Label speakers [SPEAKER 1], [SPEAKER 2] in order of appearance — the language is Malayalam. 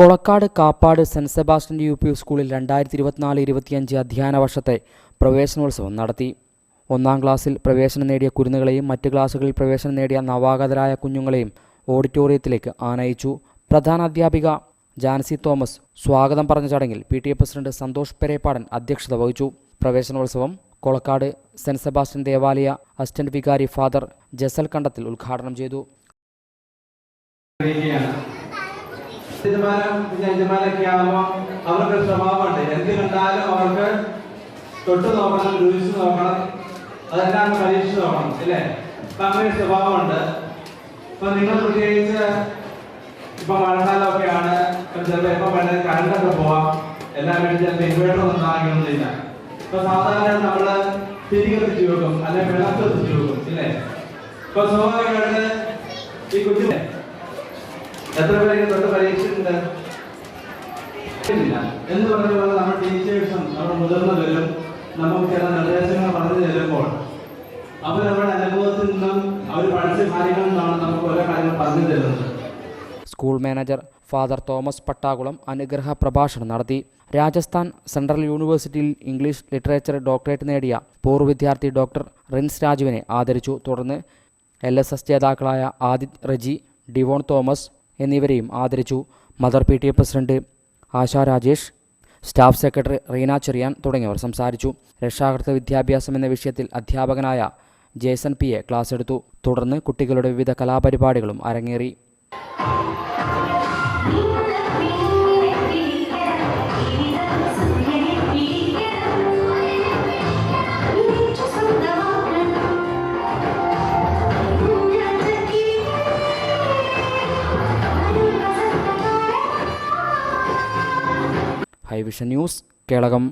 [SPEAKER 1] Kolakkad Kappad Saint Sebastian U P സ്കൂളിൽ രണ്ടായിരത്തി ഇരുപത്തിനാല് ഇരുപത്തിയഞ്ച് അധ്യയന വർഷത്തെ പ്രവേശനോത്സവം നടത്തി. ഒന്നാം ക്ലാസ്സിൽ പ്രവേശനം നേടിയ കുരുന്നുകളെയും മറ്റ് ക്ലാസ്സുകളിൽ പ്രവേശനം നേടിയ നവാഗതരായ കുഞ്ഞുങ്ങളെയും ഓഡിറ്റോറിയത്തിലേക്ക് ആനയിച്ചു. പ്രധാന അധ്യാപിക ജാൻസി തോമസ് സ്വാഗതം പറഞ്ഞ ചടങ്ങിൽ P T A president Santhosh Perepadan അധ്യക്ഷത വഹിച്ചു. പ്രവേശനോത്സവം കൊളക്കാട് സെന്റ് സെബാസ്റ്റ്യൻ ദേവാലയ അസിസ്റ്റന്റ് വികാരി ഫാദർ ജസൽ കണ്ടത്തിൽ ഉദ്ഘാടനം ചെയ്തു.
[SPEAKER 2] യജമാനം പിന്നെ യജമാനൊക്കെ ആകുമ്പോൾ അവർക്ക് സ്വഭാവമുണ്ട്. എന്ത് കണ്ടാലും അവർക്ക് തൊട്ട് നോക്കണം രുചിച്ച് നോക്കണം അതെല്ലാം പരീക്ഷിച്ച് നോക്കണം അല്ലേ? അപ്പൊ അങ്ങനെ സ്വഭാവമുണ്ട്. അപ്പൊ നിങ്ങൾ പ്രത്യേകിച്ച് ഇപ്പൊ മഴക്കാലമൊക്കെയാണ് ഇപ്പൊ ചിലപ്പോ എപ്പോ വേണേലും കറണ്ടൊക്കെ പോവാം. എല്ലാ വീട്ടിൽ ചിലപ്പോൾ ഇൻവേർട്ടർ ഒന്നും ആകണമെന്നില്ല ഇപ്പൊ സാധാരണ നമ്മൾ തിരികെ എത്തിച്ചു വെക്കും അല്ലെങ്കിൽ വിളക്ക് എത്തിച്ചു വെക്കും ഇല്ലേ ഇപ്പൊ സ്വാഭാവികമായിട്ട് ഈ കുഞ്ഞിനെ എത്ര പേര് തൊട്ട് പരീക്ഷിച്ചിട്ടുണ്ട്. എന്ന് പറഞ്ഞ പോലെ നമ്മുടെ ടീച്ചേഴ്സും നമ്മുടെ മുതിർന്നവരും നമുക്ക് ചില നിർദ്ദേശങ്ങൾ പറഞ്ഞു തരുമ്പോൾ അവരവരുടെ അനുഭവത്തിൽ നിന്നും അവർ പഠിച്ച കാര്യങ്ങളിൽ നിന്നാണ് നമുക്ക് ഓരോ കാര്യങ്ങൾ പറഞ്ഞു തരുന്നത്.
[SPEAKER 1] School manager father Thomas Pattakulam അനുഗ്രഹ പ്രഭാഷണം നടത്തി. രാജസ്ഥാൻ സെൻട്രൽ യൂണിവേഴ്സിറ്റിയിൽ ഇംഗ്ലീഷ് ലിറ്ററേച്ചർ ഡോക്ടറേറ്റ് നേടിയ പൂർവ വിദ്യാർത്ഥി ഡോക്ടർ റിൻസ് രാജുവിനെ ആദരിച്ചു. തുടർന്ന് എൽ എസ് എസ് ജേതാക്കളായ ആദിത് റജി ഡിവോൺ തോമസ് എന്നിവരെയും ആദരിച്ചു. Mother P T A president Asha Rajesh staff secretary Reena Cherian തുടങ്ങിയവർ സംസാരിച്ചു. രക്ഷാകർത്തൃ വിദ്യാഭ്യാസം എന്ന വിഷയത്തിൽ അധ്യാപകനായ ജേസൺ പി എ ക്ലാസ് എടുത്തു. തുടർന്ന് കുട്ടികളുടെ വിവിധ കലാപരിപാടികളും അരങ്ങേറി. ഹൈവിഷൻ ന്യൂസ് കേളകം